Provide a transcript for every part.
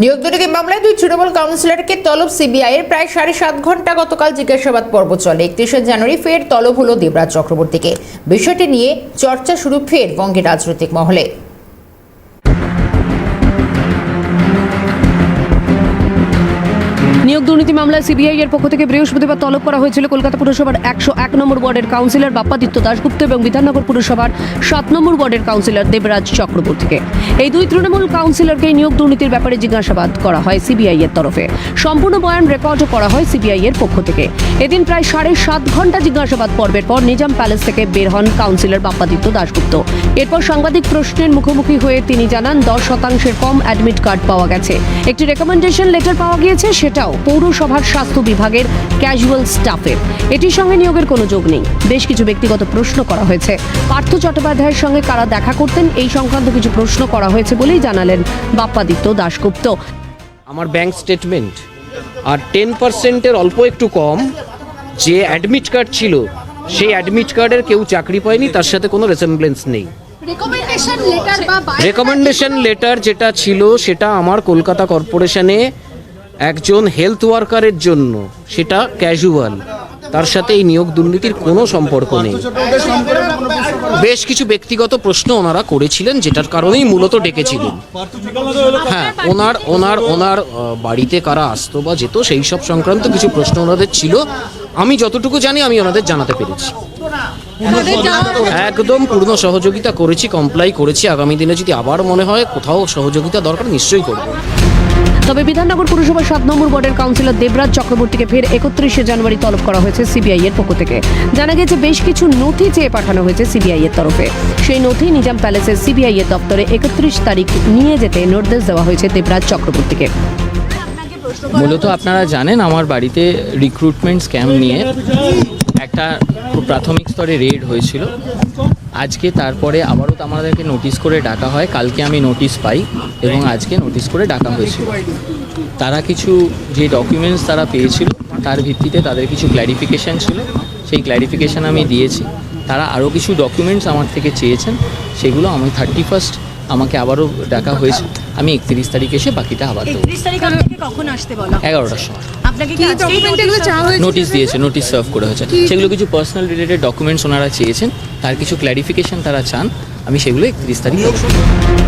নিয়োগ দুর্নীতি মামলায় দুই তৃণমূল কাউন্সিলরকে তলব সিবিআই এর প্রায় সাড়ে সাত ঘণ্টা গতকাল জিজ্ঞাসাবাদ পর্ব চলে। একত্রিশে জানুয়ারি ফের তলব হল দেবরাজ চক্রবর্তীকে। বিষয়টি নিয়ে চর্চা শুরু ফের বঙ্গের রাজনৈতিক মহলে। নিয়োগ দুর্নীতি মামলায় সিবিআই এর পক্ষ থেকে বৃহস্পতিবার তলব করা হয়েছিল। কলকাতা পুরসভার একশো এক নম্বর ওয়ার্ডের কাউন্সিলর বাপ্পাদিত্য দাশগুপ্ত এবং বিধাননগর পুরসভার সাত নম্বর ওয়ার্ডের কাউন্সিলর দেবরাজ চক্রবর্তীকে এই দুই তৃণমূল কাউন্সিলরকে নিয়োগ দুর্নীতির ব্যাপারে জিজ্ঞাসাবাদ করা হয় সিবিআই এর তরফে। সম্পূর্ণ বয়ান রেকর্ডও করা হয় সিবিআই এর পক্ষ থেকে। এদিন প্রায় সাড়ে সাত ঘণ্টা জিজ্ঞাসাবাদ পর্বের পর নিজাম প্যালেস থেকে বের হন কাউন্সিলর বাপ্পাদিত্য দাশগুপ্ত এরপর সাংবাদিক প্রশ্নের মুখোমুখি হয়ে তিনি জানান, দশ শতাংশের কম অ্যাডমিট কার্ড পাওয়া গেছে। একটি রেকমেন্ডেশন লেটার পাওয়া গিয়েছে, সেটাও পৌরসভার স্বাস্থ্য বিভাগের ক্যাজুয়াল স্টাফের এটির সঙ্গে নিয়োগের কোনো যোগ নেই। বেশ কিছু ব্যক্তিগত প্রশ্ন করা হয়েছে। পার্থ চট্টোপাধ্যায়ের সঙ্গে কারা দেখা করতেন এই সংক্রান্ত কিছু প্রশ্ন করা হয়েছে বলেই জানালেন বাপ্পাদিত্য দাশগুপ্ত। আমার ব্যাংক স্টেটমেন্ট আর টেন পার্সেন্টের অল্প একটু কম যে অ্যাডমিট কার্ড ছিল সেই অ্যাডমিট কার্ডের কেউ চাকরি পায়নি তার সাথে কোনো রেসেম্বলেন্স নেই। রেকমেন্ডেশন লেটার রেকমেন্ডেশন লেটার যেটা ছিল সেটা আমার কলকাতা কর্পোরেশনে একজন হেলথ ওয়ার্কারের জন্য, সেটা ক্যাজুয়াল তার সাথে এই নিয়োগ দুর্নীতির কোনো সম্পর্ক নেই। বেশ কিছু ব্যক্তিগত প্রশ্ন ওনারা করেছিলেন, যেটার কারণেই মূলত ডেকেছিলেন। হ্যাঁ ওনার ওনার ওনার বাড়িতে কারা আসতো বা যেত, সেই সব সংক্রান্ত কিছু প্রশ্ন ওনাদের ছিল। আমি যতটুকু জানি, আমি ওনাদের জানাতে পেরেছি। একদম পূর্ণ সহযোগিতা করেছি কমপ্লাই করেছি। আগামী দিনে যদি আবার মনে হয়, কোথাও সহযোগিতা দরকার, নিশ্চয়ই করব। তবে বিধাননগর পুরসভার সাত নম্বর ওয়ার্ডের কাউন্সিলর দেবরাজ চক্রবর্তীকে ফের একত্রিশে জানুয়ারি তলব করা হয়েছে সিবিআই এর পক্ষ থেকে। জানা গেছে, বেশ কিছু নথি চেয়ে পাঠানো হয়েছে সিবিআই এর তরফে। সেই নথি নিজাম প্যালেসের সিবিআই এর দপ্তরে একত্রিশ তারিখ নিয়ে যেতে নির্দেশ দেওয়া হয়েছে দেবরাজ চক্রবর্তীকে। মূলত আপনারা জানেন, আমার বাড়িতে রিক্রুটমেন্ট স্ক্যাম নিয়ে একটা খুব প্রাথমিক স্তরে রেড হয়েছিল। আজকে তারপরে আবারও তো আমাদেরকে নোটিশ করে ডাকা হয়। কালকে আমি নোটিশ পাই এবং আজকে নোটিশ করে ডাকা হয়েছিল। তারা কিছু যে ডকুমেন্টস তারা পেয়েছিল, তার ভিত্তিতে তাদের কিছু ক্ল্যারিফিকেশান ছিল। সেই ক্ল্যারিফিকেশান আমি দিয়েছি। তারা আরও কিছু ডকুমেন্টস আমার থেকে চেয়েছেন। সেগুলো আমি থার্টি ফার্স্ট আমাকে আবারও ডাকা হয়েছে। আমি একত্রিশ তারিখ এসে বাকিটা আবার দেবো। একত্রিশ তারিখ আপনাকে কখন আসতে বলা? এগারোটার সময়। নোটিশ দিয়েছে নোটিশ সার্ভ করে হয়েছে। সেগুলো কিছু পার্সোনাল রিলেটেড ডকুমেন্টস ওনারা চেয়েছেন তার কিছু ক্ল্যারিফিকেশন তারা চান আমি সেগুলো একত্রিশ তারিখ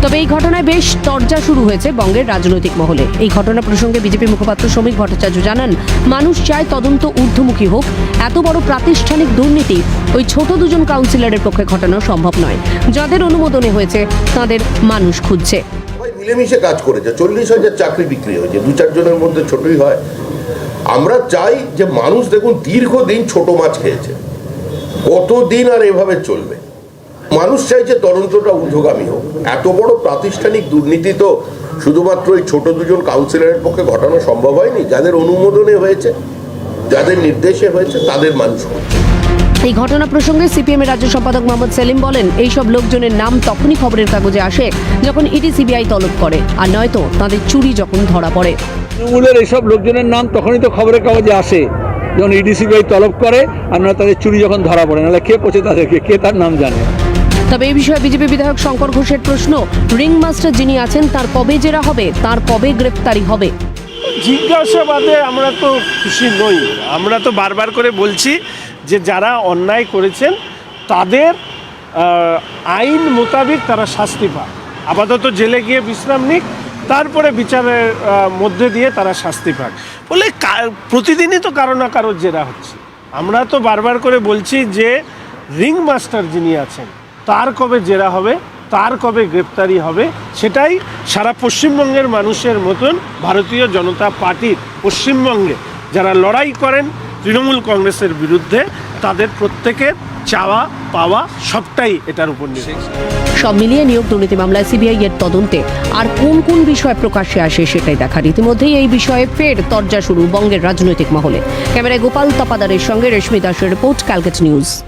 তবে এই ঘটনায় বেশ তরজা শুরু হয়েছে বঙ্গের রাজনৈতিক মহলে। এই ঘটনা প্রসঙ্গে বিজেপি মুখপাত্র শ্রমিক ভট্টাচার্য জানান মানুষ চায় তদন্ত ঊর্ধ্বমুখী হোক। এত বড় প্রাতিষ্ঠানিক দুর্নীতি ওই ছোট দুজন কাউন্সিলরের পক্ষে ঘটানো সম্ভব নয়। যাদের অনুমোদনে হয়েছে তাদের মানুষ খুঁজছে। মিলেমিশে কাজ করেছে। চল্লিশ হাজার চাকরি বিক্রি হয়েছে, দু চারজনের মধ্যে ছোটই হয়। আমরা চাই যে মানুষ দেখুন, দীর্ঘদিন ছোট মাছ খেয়েছে। কতদিন আর এভাবে চলবে? মানুষ চাইছে তদন্তটা ঊর্ধ্বগামী হোক। এত বড় প্রাতিষ্ঠানিক দুর্নীতি তো শুধুমাত্র এই ছোট দুজন কাউন্সিলরের পক্ষে ঘটানো সম্ভব হয়নি। যাদের অনুমোদনে হয়েছে, যাদের নির্দেশে হয়েছে, তাদের মানুষ খুঁজছে। এই ঘটনা প্রসঙ্গে সিপিএম এর রাজ্য সম্পাদক মোহাম্মদ সেলিম বলেন এইসব লোকজনের নাম তখনই খবরের কাগজে আসে যখন ইডি সিবিআই তলব করে আর নয়তো তাদের চুরি যখন ধরা পড়ে। তৃণমূলের এসব লোকজনের নাম তখনই তো খবরের কাগজে আসে যখন ইডিসিবিআই তলব করে আর না তাদের চুরি যখন ধরা পড়ে। নাহলে কে পচে তাদেরকে? কে তার নাম জানে? তবে এই বিষয়ে বিজেপি বিধায়ক শঙ্কর ঘোষের প্রশ্ন রিং মাস্টার যিনি আছেন তার কবে জেরা হবে? তার কবে গ্রেপ্তারি হবে? জিজ্ঞাসাবাদে আমরা তো খুশি নই। আমরা তো বারবার করে বলছি যে যারা অন্যায় করেছেন, তাদের আইন মোতাবেক তারা শাস্তি পায়। আপাতত জেলে গিয়ে বিশ্রাম নিক, তারপরে বিচারের মধ্যে দিয়ে তারা শাস্তি পাক। বলে প্রতিদিনই তো কারও না কারও জেরা হচ্ছে। আমরা তো বারবার করে বলছি যে রিং মাস্টার যিনি আছেন, তার কবে জেরা হবে, তার কবে গ্রেপ্তারি হবে, সেটাই সারা পশ্চিমবঙ্গের মানুষের মতন ভারতীয় জনতা পার্টির পশ্চিমবঙ্গে যারা লড়াই করেন তৃণমূল কংগ্রেসের বিরুদ্ধে তাদের প্রত্যেকের চাওয়া, পাওয়া সবটাই এটার উপর নির্ভর। সব মিলিয়ে নিয়োগ দুর্নীতি মামলায় সিবিআই এর তদন্তে আর কোন কোন বিষয় প্রকাশ্যে আসে সেটাই দেখার ইতিমধ্যেই এই বিষয়ে ফের তর্জা শুরু বঙ্গের রাজনৈতিক মহলে। ক্যামেরায় গোপাল তপাদারের সঙ্গে রেশমি দাসের রিপোর্ট, ক্যালকেট নিউজ।